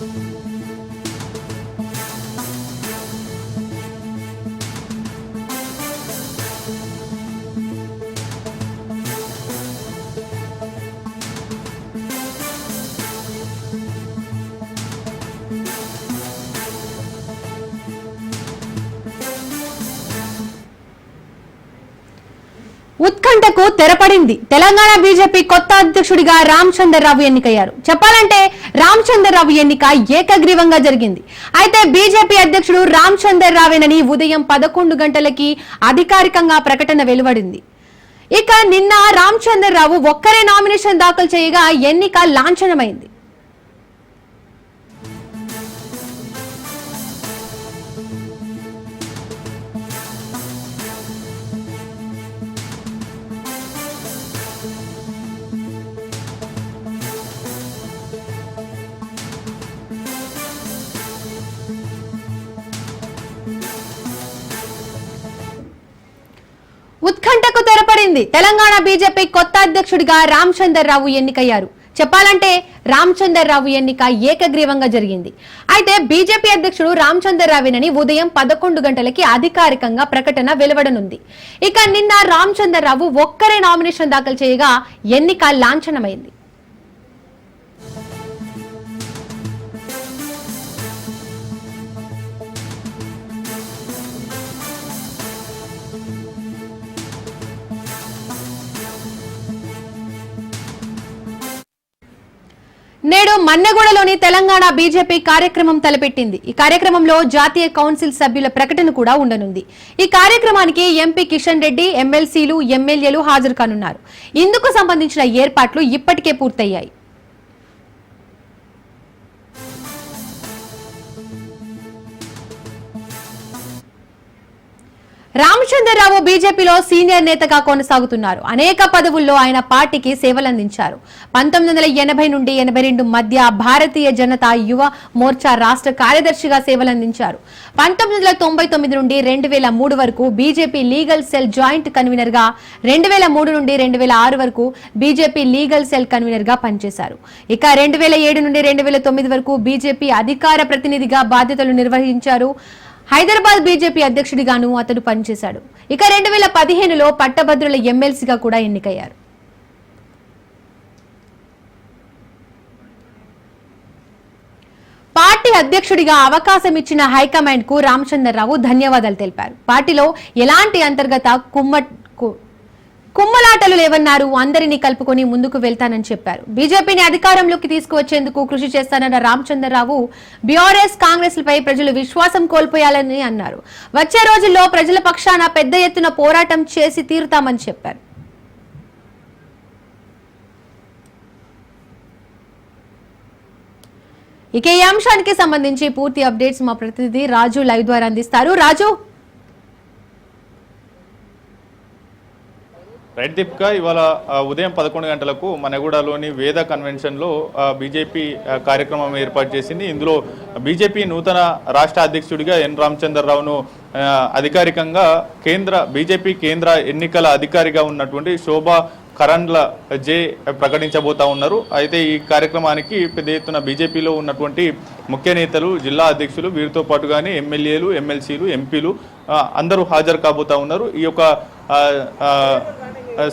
Música ఉత్కంఠకు తెరపడింది. Telangana BJP కొత్త అధ్యక్షుడిగా రామచంద్రరావు ఎన్నికయ్యారు. చెప్పాలంటే రామచంద్రరావు ఎన్నిక ఏకగ్రీవంగా జరిగింది. అయితే బీజేపీ అధ్యక్షుడు రామచంద్రరావేనని ఉదయం పదకొండు గంటలకి అధికారికంగా ప్రకటన వెలువడింది. ఇక నిన్న రామచంద్రరావు ఒక్కరే నామినేషన్ దాఖలు చేయగా ఎన్నిక లాంఛనమైంది. ఉత్కంఠకు తెలంగాణ బీజేపీ కొత్త అధ్యక్షుడిగా రామచందర్రావు ఎన్నికయ్యారు. చెప్పాలంటే రామచందర్రావు ఎన్నిక ఏకగ్రీవంగా జరిగింది. అయితే బీజేపీ అధ్యక్షుడు రామచందర్రావేనని ఉదయం పదకొండు గంటలకి అధికారికంగా ప్రకటన వెలువడనుంది. ఇక నిన్న రామచందర్రావు ఒక్కరే నామినేషన్ దాఖలు చేయగా ఎన్నిక లాంఛనమైంది. నేడు మన్నెగూడలోని తెలంగాణ బీజేపీ కార్యక్రమం తలపెట్టింది. ఈ కార్యక్రమంలో జాతీయ కౌన్సిల్ సభ్యుల ప్రకటన కూడా ఉండనుంది. ఈ కార్యక్రమానికి ఎంపీ కిషన్ రెడ్డి ఎమ్మెల్సీలు ఎమ్మెల్యేలు హాజరు కానున్నారు. ఇందుకు సంబంధించిన ఏర్పాట్లు ఇప్పటికే పూర్తయ్యాయి. రామచంద్రరావు బీజేపీలో సీనియర్ నేతగా కొనసాగుతున్నారు. అనేక పదవుల్లో ఆయన పార్టీకి సేవలందించారు. పంతొమ్మిది వందల ఎనభై నుండి ఎనభై రెండు మధ్య భారతీయ జనతా యువ మోర్చా రాష్ట్ర కార్యదర్శిగా సేవలందించారు. పంతొమ్మిది వందల తొంభై తొమ్మిది నుండి రెండు వేల మూడు వరకు బీజేపీ లీగల్ సెల్ జాయింట్ కన్వీనర్గా రెండు వేల మూడు నుండి రెండు వేల ఆరు వరకు బీజేపీ లీగల్ సెల్ కన్వీనర్గా పనిచేశారు. ఇక రెండు వేల ఏడు నుండి రెండు వేల తొమ్మిది వరకు బీజేపీ అధికార ప్రతినిధిగా బాధ్యతలు నిర్వహించారు. హైదరాబాద్ బీజేపీ అధ్యక్షుడిగాను అతడు పనిచేశాడు. ఇక రెండు వేల పదిహేనులో పట్టభద్రుల ఎమ్మెల్సీగా కూడా ఎన్నికయ్యారు. పార్టీ అధ్యక్షుడిగా అవకాశం ఇచ్చిన హైకమాండ్కు రామచంద్రరావు ధన్యవాదాలు తెలిపారు. పార్టీలో ఎలాంటి అంతర్గత కుమ్మ కుమ్మలాటలు లేవన్నారు. అందరినీ కలుపుకొని ముందుకు వెళ్తానని చెప్పారు. బీజేపీని అధికారంలోకి తీసుకువచ్చేందుకు కృషి చేస్తానన్న రామచంద్రరావు బీఆర్ఎస్ కాంగ్రెస్ లపై ప్రజలు విశ్వాసం కోల్పోయాలని అన్నారు. వచ్చే రోజుల్లో ప్రజల పక్షాన పెద్ద ఎత్తున పోరాటం చేసి తీరుతామని చెప్పారు. ఇక ఈ అంశానికి సంబంధించి పూర్తి అప్డేట్స్ మా ప్రతినిధి రాజు లైవ్ ద్వారా అందిస్తారు. రాజు రైట్ దీపిక ఇవాళ ఉదయం పదకొండు గంటలకు మనగూడలోని వేద కన్వెన్షన్లో బీజేపీ కార్యక్రమం ఏర్పాటు చేసింది. ఇందులో బీజేపీ నూతన రాష్ట్ర అధ్యక్షుడిగా ఎన్ రామచంద్రరావును అధికారికంగా కేంద్ర బీజేపీ కేంద్ర ఎన్నికల అధికారిగా ఉన్నటువంటి శోభా కరణ్ల జే ప్రకటించబోతా ఉన్నారు. అయితే ఈ కార్యక్రమానికి పెద్ద ఎత్తున బీజేపీలో ఉన్నటువంటి ముఖ్య నేతలు జిల్లా అధ్యక్షులు వీరితో పాటుగానే ఎమ్మెల్యేలు ఎమ్మెల్సీలు ఎంపీలు అందరూ హాజరు కాబోతా ఉన్నారు. ఈ యొక్క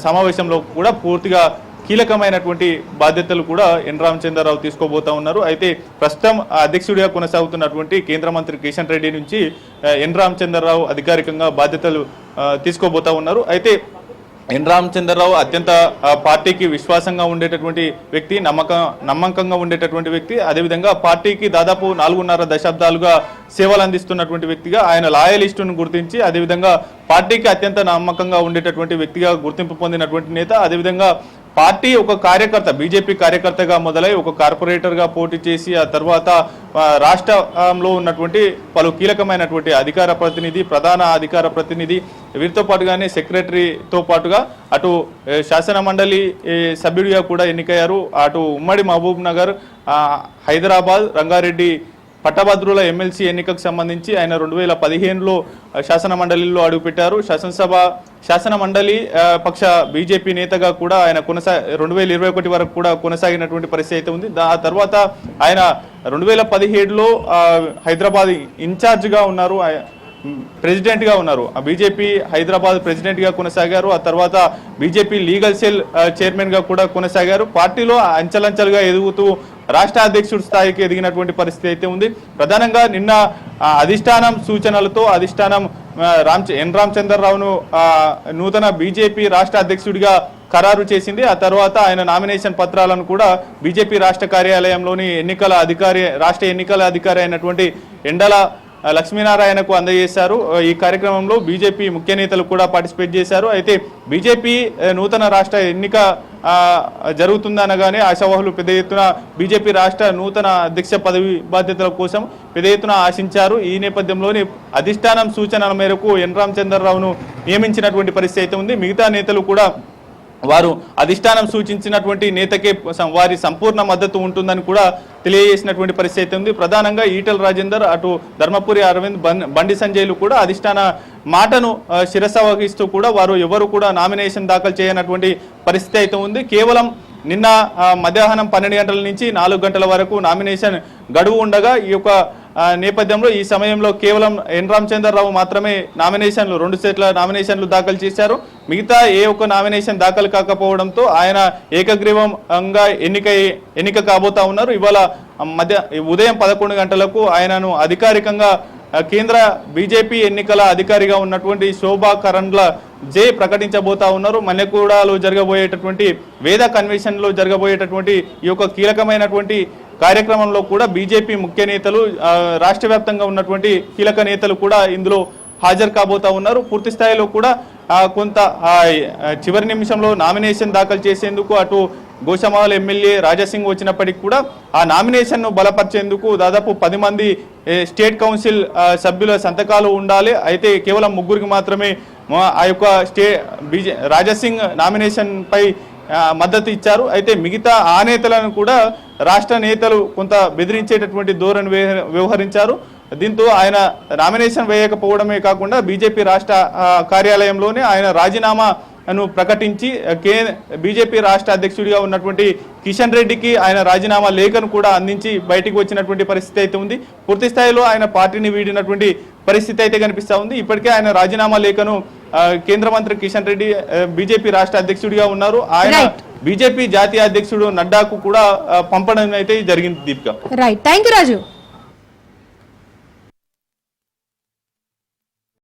సమావేశంలో కూడా పూర్తిగా కీలకమైనటువంటి బాధ్యతలు కూడా ఎన్ రామచంద్రరావు తీసుకోబోతా ఉన్నారు. అయితే ప్రస్తుతం అధ్యక్షుడిగా కొనసాగుతున్నటువంటి కేంద్ర మంత్రి కిషన్ రెడ్డి నుంచి ఎన్ రామచంద్రరావు అధికారికంగా బాధ్యతలు తీసుకోబోతా ఉన్నారు. అయితే ఎన్ రామచంద్రరావు అత్యంత పార్టీకి విశ్వాసంగా ఉండేటటువంటి వ్యక్తి నమ్మకం నమ్మకంగా ఉండేటటువంటి వ్యక్తి. అదేవిధంగా పార్టీకి దాదాపు నాలుగున్నర దశాబ్దాలుగా సేవలు అందిస్తున్నటువంటి వ్యక్తిగా ఆయన లాయలిస్టును గుర్తించి అదేవిధంగా పార్టీకి అత్యంత నమ్మకంగా ఉండేటటువంటి వ్యక్తిగా గుర్తింపు పొందినటువంటి నేత. అదేవిధంగా పార్టీ ఒక కార్యకర్త బీజేపీ కార్యకర్తగా మొదలై ఒక కార్పొరేటర్గా పోటీ చేసి ఆ తర్వాత రాష్ట్రంలో ఉన్నటువంటి పలు కీలకమైనటువంటి అధికార ప్రతినిధి ప్రధాన అధికార ప్రతినిధి వీరితో పాటుగానే సెక్రటరీతో పాటుగా అటు శాసన మండలి సభ్యుడిగా కూడా ఎన్నికయ్యారు. అటు ఉమ్మడి మహబూబ్ నగర్ హైదరాబాద్ రంగారెడ్డి పట్టభద్రుల ఎమ్మెల్సీ ఎన్నికకు సంబంధించి ఆయన రెండు వేల పదిహేనులో శాసన మండలిలో అడుగుపెట్టారు. శాసనసభ శాసన మండలి పక్ష బీజేపీ నేతగా కూడా ఆయన కొనసా రెండు వేల ఇరవై ఒకటి వరకు కూడా కొనసాగినటువంటి పరిస్థితి అయితే ఉంది. దా- ఆ తర్వాత ఆయన రెండు వేల పదిహేడులో హైదరాబాద్ ఇన్ఛార్జ్గా ఉన్నారు. ప్రెసిడెంట్గా ప్రెసిడెంట్గా ఉన్నారు. ఆ బీజేపీ హైదరాబాద్ ప్రెసిడెంట్గా కొనసాగారు. ఆ తర్వాత బీజేపీ లీగల్ సెల్ చైర్మన్గా చైర్మన్గా కూడా కొనసాగారు. పార్టీలో అంచలంచలుగా ఎదుగుతూ రాష్ట్ర అధ్యక్షుడి స్థాయికి ఎదిగినటువంటి పరిస్థితి అయితే ఉంది. ప్రధానంగా నిన్న అధిష్టానం సూచనలతో అధిష్టానం రామ్ ఎన్ రామచంద్రరావును నూతన బీజేపీ రాష్ట్ర అధ్యక్షుడిగా ఖరారు చేసింది. ఆ తర్వాత ఆయన నామినేషన్ పత్రాలను కూడా బీజేపీ రాష్ట్ర కార్యాలయంలోని ఎన్నికల అధికారి రాష్ట్ర ఎన్నికల అధికారి అయినటువంటి ఎండల లక్ష్మీనారాయణకు అందజేశారు. ఈ కార్యక్రమంలో బీజేపీ ముఖ్య నేతలు కూడా పార్టిసిపేట్ చేశారు. అయితే బీజేపీ నూతన రాష్ట్ర ఎన్నిక జరుగుతుందనగానే ఆశావాహులు పెద్ద ఎత్తున బీజేపీ రాష్ట్ర నూతన అధ్యక్ష పదవి బాధ్యతల కోసం పెద్ద ఎత్తున ఆశించారు. ఈ నేపథ్యంలోని అధిష్టానం సూచనల మేరకు ఎన్ రామచంద్రరావును నియమించినటువంటి పరిస్థితి అయితే ఉంది. మిగతా నేతలు కూడా వారు అధిష్టానం సూచించినటువంటి నేతకే వారి సంపూర్ణ మద్దతు ఉంటుందని కూడా తెలియజేసినటువంటి పరిస్థితి అయితే ఉంది. ప్రధానంగా ఈటల రాజేందర్ అటు ధర్మపురి అరవింద్ బండి సంజయ్లు కూడా అధిష్టాన మాటను శిరస వహిస్తూ కూడా వారు ఎవరు కూడా నామినేషన్ దాఖలు చేయనటువంటి పరిస్థితి అయితే ఉంది. కేవలం నిన్న మధ్యాహ్నం పన్నెండు గంటల నుంచి నాలుగు గంటల వరకు నామినేషన్ గడువు ఉండగా ఈ యొక్క నేపథ్యంలో ఈ సమయంలో కేవలం ఎన్ రామచంద్రరావు మాత్రమే నామినేషన్లు రెండు సెట్ల నామినేషన్లు దాఖలు చేశారు. మిగతా ఏ ఒక్క నామినేషన్ దాఖలు కాకపోవడంతో ఆయన ఏకగ్రీవంగా ఎన్నిక ఎన్నిక కాబోతా ఉన్నారు. ఇవాళ మధ్య ఉదయం పదకొండు గంటలకు ఆయనను అధికారికంగా కేంద్ర బీజేపీ ఎన్నికల అధికారిగా ఉన్నటువంటి శోభా కరండ్ల జే ప్రకటించబోతా ఉన్నారు. మల్లెగూడలో జరగబోయేటటువంటి వేద కన్వెన్షన్లో జరగబోయేటటువంటి ఈ యొక్క కీలకమైనటువంటి కార్యక్రమంలో కూడా బీజేపీ ముఖ్య నేతలు రాష్ట్ర ఉన్నటువంటి కీలక నేతలు కూడా ఇందులో హాజరు కాబోతా ఉన్నారు. పూర్తి స్థాయిలో కూడా కొంత చివరి నిమిషంలో నామినేషన్ దాఖలు చేసేందుకు అటు గోషమాల్ ఎమ్మెల్యే రాజాసింగ్ వచ్చినప్పటికీ కూడా ఆ నామినేషన్ను బలపరిచేందుకు దాదాపు పది మంది స్టేట్ కౌన్సిల్ సభ్యుల సంతకాలు ఉండాలి. అయితే కేవలం ముగ్గురికి మాత్రమే ఆ యొక్క స్టే బీజే రాజాసింగ్ నామినేషన్ పై మద్దతు ఇచ్చారు. అయితే మిగతా ఆ నేతలను కూడా రాష్ట్ర నేతలు కొంత బెదిరించేటటువంటి ధోరణి వ్యవహరించారు. దీంతో ఆయన నామినేషన్ వేయకపోవడమే కాకుండా బీజేపీ రాష్ట్ర కార్యాలయంలోనే ఆయన రాజీనామాను ప్రకటించి కే బీజేపీ రాష్ట్ర అధ్యక్షుడిగా ఉన్నటువంటి కిషన్ రెడ్డికి ఆయన రాజీనామా లేఖను కూడా అందించి బయటికి వచ్చినటువంటి పరిస్థితి అయితే ఉంది. పూర్తి స్థాయిలో ఆయన పార్టీని వీడినటువంటి పరిస్థితి అయితే కనిపిస్తా ఉంది. ఇప్పటికే ఆయన రాజీనామా లేఖను కేంద్ర మంత్రి కిషన్ రెడ్డి బీజేపీ రాష్ట్ర అధ్యక్షుడిగా ఉన్నారు. ఆయన. బీజేపీ జాతీయ అధ్యక్షుడు నడ్డాకు కూడా పంపడం అయితే జరిగింది దీపిక. రైట్ థ్యాంక్ రాజు